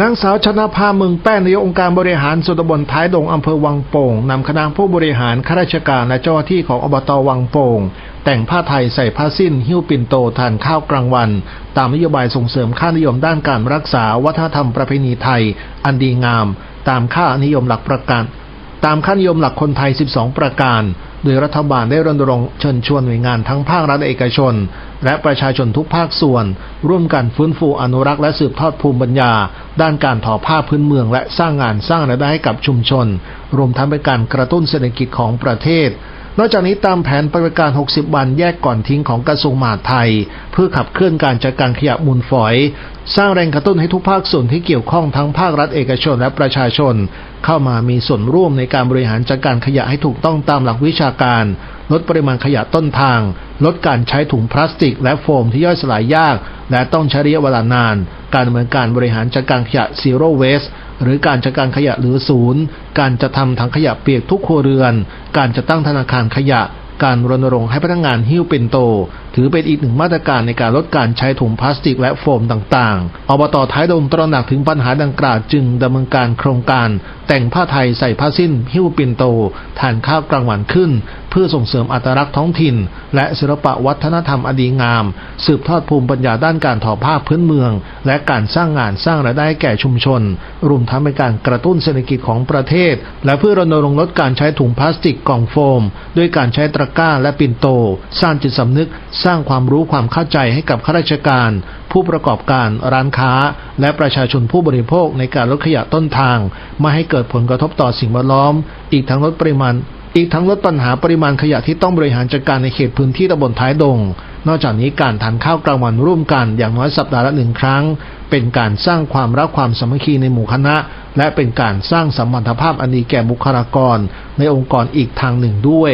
นางสาวชนะภาเมืองแป้นนายกองค์การบริหารส่วนตำบลท้ายดงอำเภอวังโป่งนำคณะผู้บริหารข้าราชการและเจ้าหน้าที่ของอบตวังโป่งแต่งผ้าไทยใส่ผ้าสิ้น หิ้วปิ่นโตทานข้าวกลางวัน ตามนโยบายส่งเสริมค่านิยมด้านการรักษาวัฒนธรรมประเพณีไทย อันดีงาม ตามค่านิยมหลักประกันตามค่านิยมหลักคนไทย 12 ประการ โดยรัฐบาลได้รณรงค์เชิญชวนหน่วยงานทั้งภาครัฐเอกชน และประชาชนทุกภาคส่วน ร่วมกันฟื้นฟูอนุรักษ์และสืบทอดภูมิปัญญา ด้านการทอผ้าพื้นเมืองและสร้างงานสร้างรายได้ให้กับชุมชน รวมทั้งเป็นการกระตุ้นเศรษฐกิจของประเทศ นอกจากนี้ตามแผนปฏิบัติการ 60 วันแยกก่อนทิ้งของกระทรวงมหาดไทย เพื่อขับเคลื่อนการจัดการขยะมูลฝอย สร้างแรงกระตุ้นให้ทุกภาคส่วนที่เกี่ยวข้องทั้งภาครัฐเอกชนและประชาชน เข้ามามีส่วนร่วมในการบริหารจัดการขยะให้ถูกต้องตามหลักวิชาการ ลดปริมาณขยะต้นทาง ลดการใช้ถุงพลาสติก และโฟมที่ย่อยสลายยาก และต้องใช้ระยะเวลานาน การดำเนินการบริหารจัดการขยะ zero waste หรือการจัดการขยะเหลือศูนย์ การจะทำถังขยะเปียกทุกครัวเรือน การจะตั้งธนาคารขยะ การรณรงค์ให้พนักงานหิ้วเป็นโต ถือเป็นอีกหนึ่งมาตรการในการลดการใช้ถุงพลาสติกและโฟมต่างๆ อบตท้ายดงตระหนักถึงปัญหาดังกล่าวจึงดำเนินการโครงการ แต่งผ้าไทยใส่ผ้าสิ้น หิ้วปิ่นโต ทานข้าวกลางวันขึ้น เพื่อส่งเสริมอัตลักษณ์ท้องถิ่น และศิลปะวัฒนธรรมอดีงาม สืบทอดภูมิปัญญาด้านการทอผ้าพื้นเมือง และการสร้างงานสร้างรายได้แก่ชุมชน รวมทั้งเป็นการกระตุ้นเศรษฐกิจของประเทศ และเพื่อรณรงค์ลดการใช้ถุงพลาสติกกล่องโฟม ด้วยการใช้ตะกร้าและปิ่นโต สร้างจิตสำนึกสร้างความรู้ความเข้าใจให้กับข้าราชการ ผู้ประกอบการร้านค้า และประชาชนผู้บริโภคในการลดขยะต้นทาง ไม่ให้เกิดผลกระทบต่อสิ่งแวดล้อม อีกทั้งลดปริมาณ อีกทั้งลดปัญหาปริมาณขยะที่ต้องบริหารจัดการในเขตพื้นที่ตำบลท้ายดง นอกจากนี้การทานข้าวกลางวันร่วมกันอย่างน้อยสัปดาห์ละหนึ่งครั้ง เป็นการสร้างความรักความสามัคคีในหมู่คณะ และเป็นการสร้างสัมพันธภาพอันดีแก่บุคลากร ในองค์กรอีกทางหนึ่งด้วย